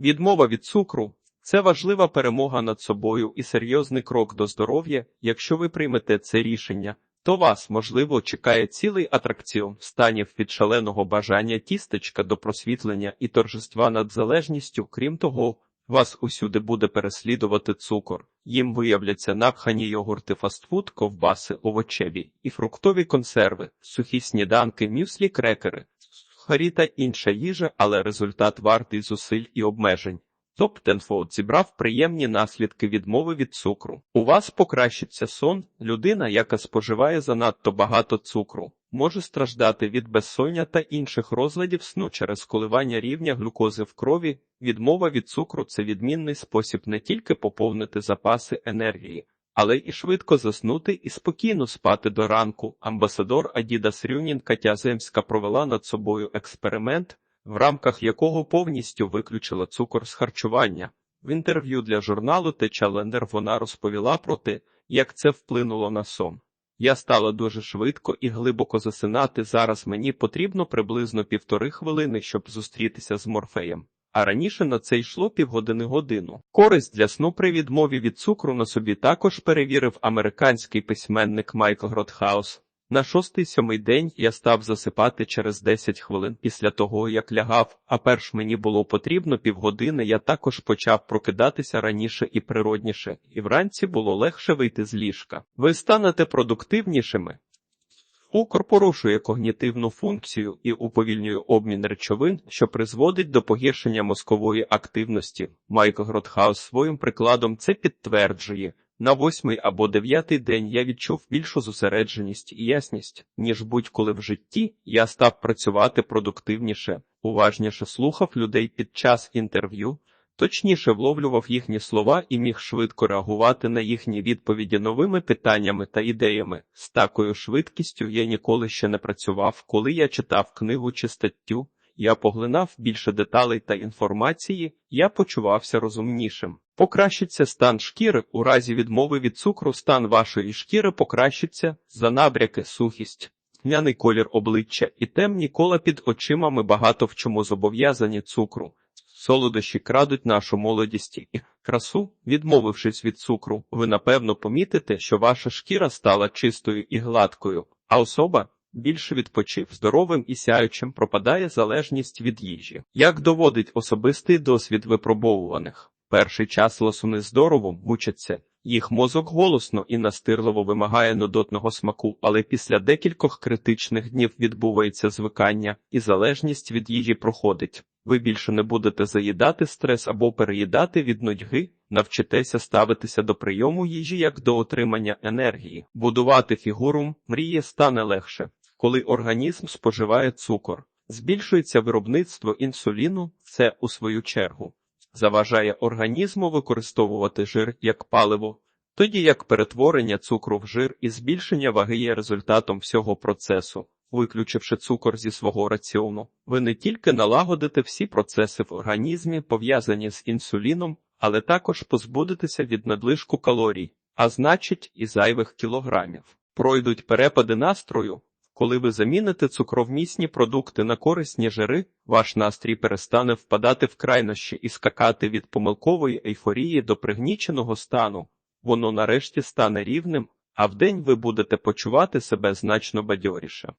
Відмова від цукру це важлива перемога над собою і серйозний крок до здоров'я. Якщо ви приймете це рішення, то вас, можливо, чекає цілий атракціон станів від шаленого бажання тістечка до просвітлення і торжества над залежністю. Крім того, вас усюди буде переслідувати цукор. Їм виявляться напхані йогурти, фастфуд, ковбаси, овочеві і фруктові консерви, сухі сніданки, мюслі, крекери, сухарі та інша їжа, але результат вартий зусиль і обмежень. Топ Тенфоуд зібрав приємні наслідки відмови від цукру. У вас покращиться сон. Людина, яка споживає занадто багато цукру, може страждати від безсоння та інших розладів сну через коливання рівня глюкози в крові. Відмова від цукру це відмінний спосіб не тільки поповнити запаси енергії, але і швидко заснути і спокійно спати до ранку. Амбасадор Адідас Рюнін Катя Земська провела над собою експеримент, в рамках якого повністю виключила цукор з харчування. В інтерв'ю для журналу Challenger вона розповіла про те, як це вплинуло на сон. Я стала дуже швидко і глибоко засинати. Зараз мені потрібно приблизно півтори хвилини, щоб зустрітися з морфеєм. А раніше на це йшло півгодини годину. Користь для сну при відмові від цукру на собі також перевірив американський письменник Майкл Гротхаус. На шостий-сьомий день я став засипати через 10 хвилин після того, як лягав, а перш мені було потрібно півгодини, я також почав прокидатися раніше і природніше, і вранці було легше вийти з ліжка. Ви станете продуктивнішими. Цукор порушує когнітивну функцію і уповільнює обмін речовин, що призводить до погіршення мозкової активності. Майкл Гротхаус своїм прикладом це підтверджує. На восьмий або дев'ятий день я відчув більшу зосередженість і ясність, ніж будь-коли в житті я став працювати продуктивніше, уважніше слухав людей під час інтерв'ю, точніше вловлював їхні слова і міг швидко реагувати на їхні відповіді новими питаннями та ідеями. З такою швидкістю я ніколи ще не працював, коли я читав книгу чи статтю. Я поглинав більше деталей та інформації, я почувався розумнішим. Покращиться стан шкіри у разі відмови від цукру, стан вашої шкіри покращиться за набряки, сухість, тьмяний колір обличчя і темні кола під очима ми багато в чому зобов'язані цукру. Солодощі крадуть нашу молодість і красу, відмовившись від цукру, ви напевно помітите, що ваша шкіра стала чистою і гладкою, а особа. Більше відпочив здоровим і сяючим пропадає залежність від їжі. Як доводить особистий досвід випробовуваних, перший час лосуни здорово мучаться, їх мозок голосно і настирливо вимагає нудотного смаку, але після декількох критичних днів відбувається звикання, і залежність від їжі проходить. Ви більше не будете заїдати стрес або переїдати від нудьги, навчитеся ставитися до прийому їжі як до отримання енергії, будувати фігуру мріє стане легше. Коли організм споживає цукор, збільшується виробництво інсуліну, це, у свою чергу, заважає організму використовувати жир як паливо, тоді як перетворення цукру в жир і збільшення ваги є результатом всього процесу. Виключивши цукор зі свого раціону, ви не тільки налагодите всі процеси в організмі, пов'язані з інсуліном, але також позбудетеся від надлишку калорій, а значить, і зайвих кілограмів. Пройдуть перепади настрою. Коли ви заміните цукровмісні продукти на корисні жири, ваш настрій перестане впадати в крайнощі і скакати від помилкової ейфорії до пригніченого стану. Воно нарешті стане рівним, а вдень ви будете почувати себе значно бадьоріше.